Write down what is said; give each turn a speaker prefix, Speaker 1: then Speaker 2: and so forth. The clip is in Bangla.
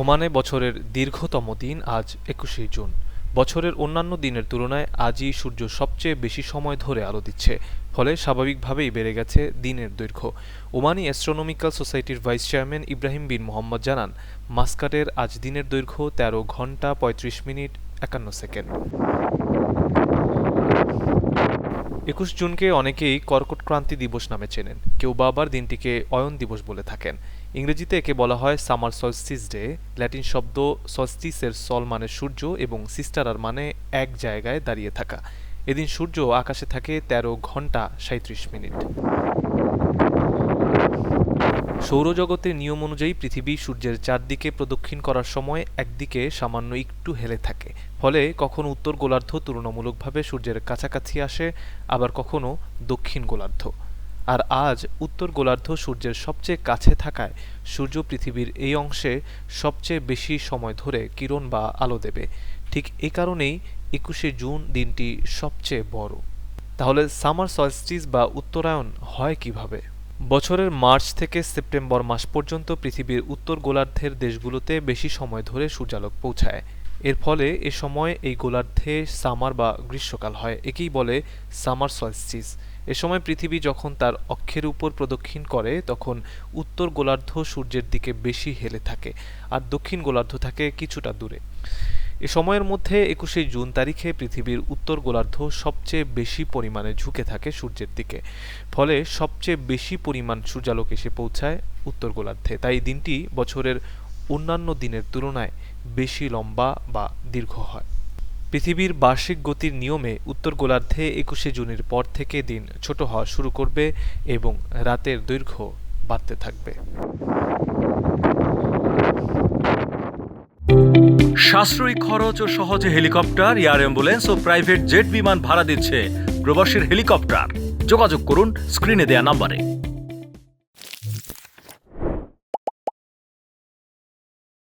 Speaker 1: ওমানে বছরের দীর্ঘতম দিন আজ একুশে জুন। বছরের অন্যান্য দিনের তুলনায় আজই সূর্য সবচেয়ে বেশি সময় ধরে আলো দিচ্ছে, ফলে স্বাভাবিকভাবেই বেড়ে গেছে দিনের দৈর্ঘ্য। ওমানি অ্যাস্ট্রোনমিক্যাল সোসাইটির vice chairman Ibrahim bin Mohammad জানান, মাস্কাটের আজ দিনের দৈর্ঘ্য তেরো ঘণ্টা পঁয়ত্রিশ মিনিট একান্ন সেকেন্ড। একুশ জুনকে অনেকেই কর্কট ক্রান্তি দিবস নামে চেনেন। কেউ বা আবার দিনটিকে অয়ন দিবস বলে থাকেন। ইংরেজিতে একে বলা হয় সামার সলস্টিস ডে। ল্যাটিন শব্দ সলস্টিসের সল মানে সূর্য এবং সিস্টারার মানে এক জায়গায় দাঁড়িয়ে থাকা। এদিন সূর্য আকাশে থাকে তেরো ঘণ্টা সাঁত্রিশ মিনিট। সৌরজগতের নিয়ম অনুযায়ী পৃথিবী সূর্যের চারদিকে প্রদক্ষিণ করার সময় একদিকে সামান্য একটু হেলে থাকে। ফলে কখনো উত্তর গোলার্ধ তুলনামূলকভাবে সূর্যের কাছাকাছি আসে, আবার কখনো দক্ষিণ গোলার্ধ। আর আজ উত্তর গোলার্ধ সূর্যের সবচেয়ে কাছে থাকায় সূর্য পৃথিবীর এই অংশে সবচেয়ে বেশি সময় ধরে কিরণ বা আলো দেবে। ঠিক এ কারণেই একুশে জুন দিনটি সবচেয়ে বড়। তাহলে সামার সলস্টিস বা উত্তরায়ণ হয় কীভাবে? বছরের মার্চ থেকে সেপ্টেম্বর মাস পর্যন্ত পৃথিবীর উত্তর গোলার্ধের দেশগুলোতে বেশি সময় ধরে সূর্যালোক পৌঁছায়। এর ফলে এ সময় এই গোলার্ধে সামার বা গ্রীষ্মকাল হয়। একেই বলে সামার সলস্টিস। এ সময় পৃথিবী যখন তার অক্ষের উপর প্রদক্ষিণ করে, তখন উত্তর গোলার্ধ সূর্যের দিকে বেশি হেলে থাকে আর দক্ষিণ গোলার্ধ থাকে কিছুটা দূরে। এ সময়ের মধ্যে একুশে জুন তারিখে পৃথিবীর উত্তর গোলার্ধ সবচেয়ে বেশি পরিমাণে ঝুঁকে থাকে সূর্যের দিকে। ফলে সবচেয়ে বেশি পরিমাণ সূর্যালোক এসে পৌঁছায় উত্তর গোলার্ধে। তাই দিনটি বছরের অন্যান্য দিনের তুলনায় বেশি লম্বা বা দীর্ঘ হয়। পৃথিবীর বার্ষিক গতির নিয়মে উত্তর গোলার্ধে একুশে জুনের পর থেকে দিন ছোট হওয়া শুরু করবে এবং রাতের দৈর্ঘ্য বাড়তে থাকবে।
Speaker 2: সাশ্রয়ী খরচ ও সহজে হেলিকপ্টার, এয়ার অ্যাম্বুলেন্স ও প্রাইভেট জেট বিমান ভাড়া দিচ্ছে প্রবাসীর হেলিকপ্টার। যোগাযোগ করুন স্ক্রিনে দেয়া নাম্বারে।